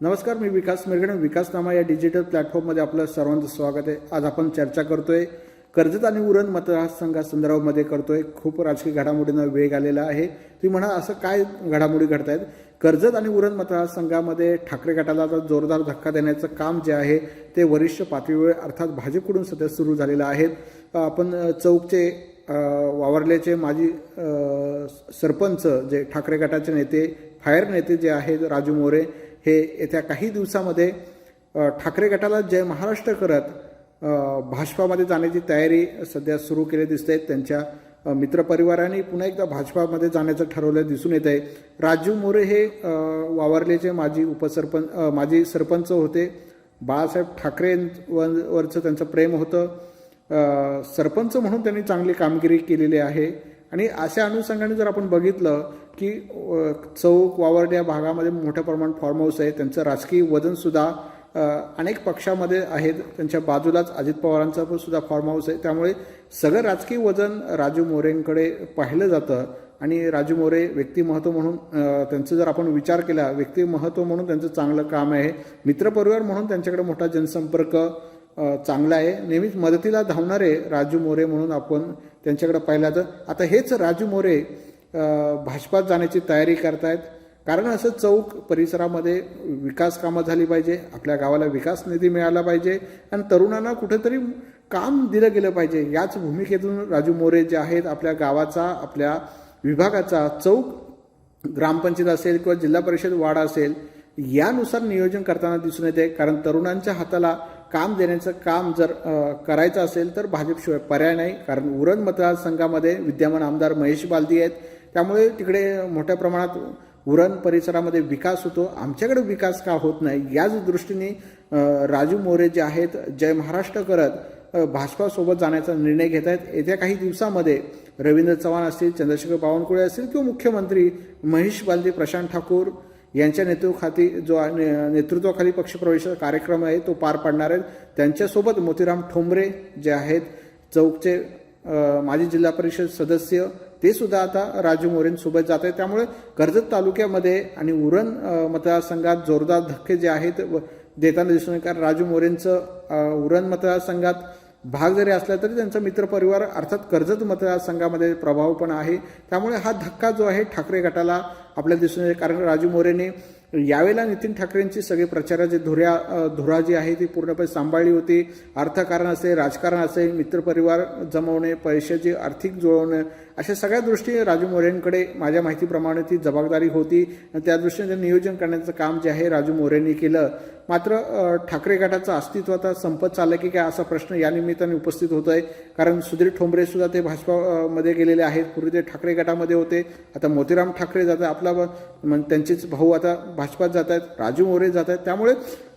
नमस्कार मी विकास मिरगणे विकासनामा या डिजिटल प्लॅटफॉर्ममध्ये आपलं सर्वांचं स्वागत आहे. आज आपण चर्चा करतोय कर्जत आणि उरण मतदारसंघासंदर्भामध्ये करतोय. खूप राजकीय घडामोडींना वेग आलेला आहे. तुम्ही म्हणा असं काय घडामोडी घडत आहेत कर्जत आणि उरण मतदारसंघामध्ये ठाकरे गटाला आता जोरदार धक्का देण्याचं काम जे आहे ते वरिष्ठ पातळीवर अर्थात भाजपकडून सध्या सुरू झालेलं आहे. आपण चौकचे वावरल्याचे माजी सरपंच जे ठाकरे गटाचे नेते फायर नेते जे आहेत राजू मोरे हे येत्या काही दिवसामध्ये ठाकरे गटाला जय महाराष्ट्र करत भाजपामध्ये जाण्याची तयारी सध्या सुरू केली दिसते. त्यांच्या मित्रपरिवाराने पुन्हा एकदा भाजपामध्ये जाण्याचं ठरवलं दिसून येत आहे राजू मोरे हे वावरलेचे माजी उपसरपंच माजी सरपंच होते. बाळासाहेब ठाकरेंवरचं त्यांचं प्रेम होतं. सरपंच म्हणून त्यांनी चांगली कामगिरी केलेली आहे. आणि अशा अनुषंगाने जर आपण बघितलं की चौक वावर्ड या भागामध्ये मोठ्या प्रमाणात फार्म हाऊस आहे. त्यांचं राजकीय वजनसुद्धा अनेक पक्षामध्ये आहेत. त्यांच्या बाजूलाच अजित पवारांचं पण सुद्धा फार्म हाऊस आहे. त्यामुळे सगळं राजकीय वजन राजू मोरेंकडे पाहिलं जातं. आणि राजू मोरे व्यक्तिमहत्व म्हणून त्यांचं जर आपण विचार केला व्यक्तिमहत्व म्हणून त्यांचं चांगलं काम आहे. मित्रपरिवार म्हणून त्यांच्याकडे मोठा जनसंपर्क चांगला आहे. नेहमीच मदतीला धावणारे राजू मोरे म्हणून आपण त्यांच्याकडे पाहिलं तर आता हेच राजू मोरे भाजपात जाण्याची तयारी करतायत. कारण असं चौक परिसरामध्ये विकास कामं झाली पाहिजे आपल्या गावाला विकास निधी मिळाला पाहिजे आणि तरुणांना कुठेतरी काम दिलं गेलं पाहिजे. याच भूमिकेतून राजू मोरे जे आहेत आपल्या गावाचा आपल्या विभागाचा चौक ग्रामपंचायत असेल किंवा जिल्हा परिषद वाडा असेल यानुसार नियोजन करताना दिसून येते. कारण तरुणांच्या हाताला काम देण्याचं काम जर करायचं असेल तर भाजपशिवाय पर्याय नाही. कारण उरण मतदारसंघामध्ये विद्यमान आमदार महेश बालदी आहेत. त्यामुळे तिकडे मोठ्या प्रमाणात उरण परिसरामध्ये विकास होतो. आमच्याकडे विकास का होत नाही? याच दृष्टीने राजू मोरे जे आहेत जय महाराष्ट्र करत भाजपासोबत जाण्याचा निर्णय घेत आहेत. येत्या काही दिवसामध्ये रवींद्र चव्हाण असतील चंद्रशेखर बावनकुळे असतील किंवा मुख्यमंत्री महेश बालदी प्रशांत ठाकूर यांच्या नेतृत्वाखाली जो ने- नेतृत्वाखाली पक्षप्रवेशाचा कार्यक्रम आहे तो पार पाडणार आहेत. त्यांच्यासोबत मोतीराम ठोंबरे जे आहेत चौकचे माजी जिल्हा परिषद सदस्य ते सुद्धा आता राजू मोरेंसोबत जात आहेत. त्यामुळे कर्जत तालुक्यामध्ये आणि उरण मतदारसंघात जोरदार धक्के जे आहेत व- देताना दिसून कारण राजू मोरेंचं उरण मतदारसंघात भाग जरी असला तरी त्यांचा मित्रपरिवार अर्थात कर्जत मतदारसंघामध्ये प्रभाव पण आहे. त्यामुळे हा धक्का जो आहे ठाकरे गटाला आपल्याला दिसून येते कारण राजू मोरेने यावेळेला नितीन ठाकरेंची सगळी प्रचाराची धुऱ्या धुरा जी आहे ती पूर्णपणे सांभाळली होती. अर्थकारण असेल राजकारण असेल मित्रपरिवार जमवणे पैशाची आर्थिक जुळवणे अशा सगळ्या दृष्टीने राजू मोरेंकडे माझ्या माहितीप्रमाणे ती जबाबदारी होती. आणि त्या दृष्टीने ते नियोजन करण्याचं काम जे आहे राजू मोरेंनी केलं. मात्र ठाकरे गटाचं अस्तित्व आता संपत चाललं की काय असा प्रश्न या निमित्ताने उपस्थित होत आहे कारण सुधीर ठोंबरे सुद्धा ते भाजपामध्ये गेलेले आहेत. पूर्वी ते ठाकरे गटामध्ये होते. आता मोतीराम ठाकरे जात आहेत आपला त्यांचेच भाऊ आता भाजपात जात आहेत. राजू मोरे जात आहेत. त्यामुळे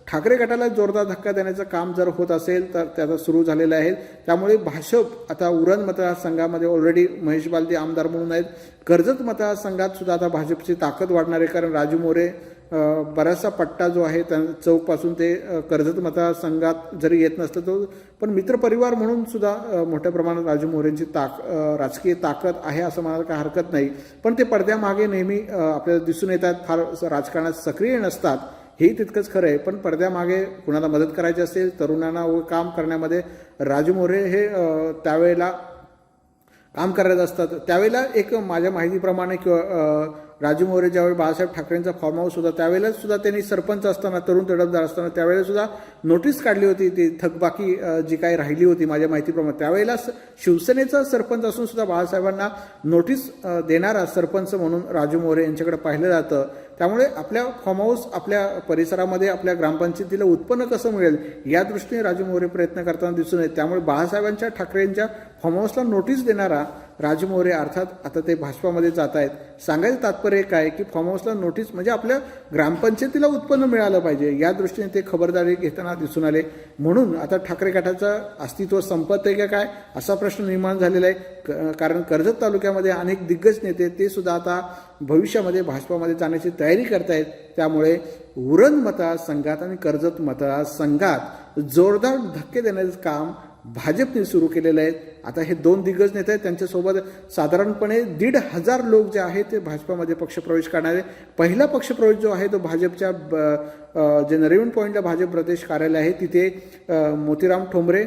ठाकरे गटाला जोरदार धक्का देण्याचं काम जर होत असेल तर त्याचा सुरू झालेलं आहे. त्यामुळे भाजप आता उरण मतदारसंघामध्ये ऑलरेडी महेश बालदी आमदार म्हणून आहेत. कर्जत मतदारसंघात सुद्धा आता भाजपची ताकद वाढणार आहे. कारण राजू मोरे बराचसा पट्टा जो आहे त्या चौकपासून ते अ, कर्जत मतदारसंघात जरी येत नसलं तो पण मित्रपरिवार म्हणून सुद्धा मोठ्या प्रमाणात राजू मोरेंची ताक राजकीय ताकद आहे असं म्हणायला काही हरकत नाही. पण ते पडद्यामागे नेहमी आपल्याला दिसून येतात फार राजकारणात सक्रिय नसतात हेही तितकंच खरं आहे. पण पडद्यामागे कुणाला मदत करायची असेल तरुणांना व काम करण्यामध्ये राजू मोरे हे त्यावेळेला काम करत असतात. त्यावेळेला एक माझ्या माहितीप्रमाणे किंवा राजू मोरे ज्यावेळी बाळासाहेब ठाकरेंचा फॉर्म हाऊस होता त्यावेळेला सुद्धा त्यांनी सरपंच असताना तरुण तडफदार असताना त्यावेळेला सुद्धा नोटीस काढली होती ती थकबाकी जी काही राहिली होती माझ्या माहितीप्रमाणे. त्यावेळेला शिवसेनेचा सरपंच असून सुद्धा बाळासाहेबांना नोटीस देणारा सरपंच म्हणून राजू मोरे यांच्याकडे पाहिलं जातं. त्यामुळे आपल्या फॉर्म हाऊस आपल्या परिसरामध्ये आपल्या ग्रामपंचायतीला उत्पन्न कसं मिळेल या दृष्टीने राजू मोरे प्रयत्न करताना दिसून येत. त्यामुळे बाळासाहेबांच्या ठाकरेंच्या फॉर्म हाऊसला नोटीस देणारा राजू अर्थात आता ते भाजपामध्ये जात आहेत. सांगायचं तात्पर्य काय की फॉर्म हाऊसला नोटीस म्हणजे आपल्या ग्रामपंचायतीला उत्पन्न मिळालं पाहिजे. या दृष्टीने ते खबरदारी घेताना दिसून आले. म्हणून आता ठाकरे गटाचं अस्तित्व संपत आहे का काय? असा प्रश्न निर्माण झालेला आहे. क- कारण कर्जत तालुक्यामध्ये अनेक दिग्गज नेते ते सुद्धा आता भविष्यामध्ये भाजपामध्ये जाण्याची तयारी करतायत. त्यामुळे उरण मतदारसंघात आणि कर्जत मतदारसंघात जोरदार धक्के देण्याचं काम भाजपने सुरू केलेले आहेत. आता हे दोन दिग्गज नेते आहेत त्यांच्यासोबत साधारणपणे दीड हजार लोक जे आहेत ते भाजपामध्ये पक्षप्रवेश करणारे पहिला पक्षप्रवेश जो आहे तो भाजपच्या ब- जे नरिमन पॉईंटला भाजप प्रदेश कार्यालय आहे तिथे मोतीराम ठोंबरे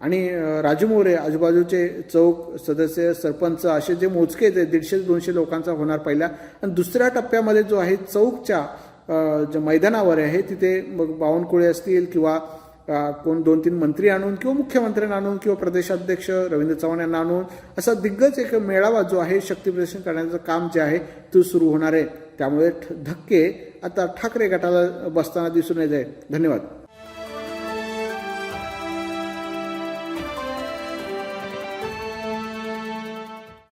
आणि राजू मोरे आजूबाजूचे चौक सदस्य सरपंच असे जे मोजके ते दीडशे दोनशे लोकांचा होणार पहिला. आणि दुसऱ्या टप्प्यामध्ये जो आहे चौकच्या अ, जे मैदानावर आहे तिथे मग बावनकुळे असतील किंवा कोण दोन तीन मंत्री आणून किंवा मुख्यमंत्र्यांना आणून किंवा प्रदेशाध्यक्ष रवींद्र चव्हाण यांना आणून असा दिग्गज एक मेळावा जो आहे शक्ती प्रदर्शन करण्याचं काम जे आहे तो सुरू होणार आहे. त्यामुळे ठ- धक्के आता ठाकरे गटाला बसताना दिसून येत आहे. धन्यवाद.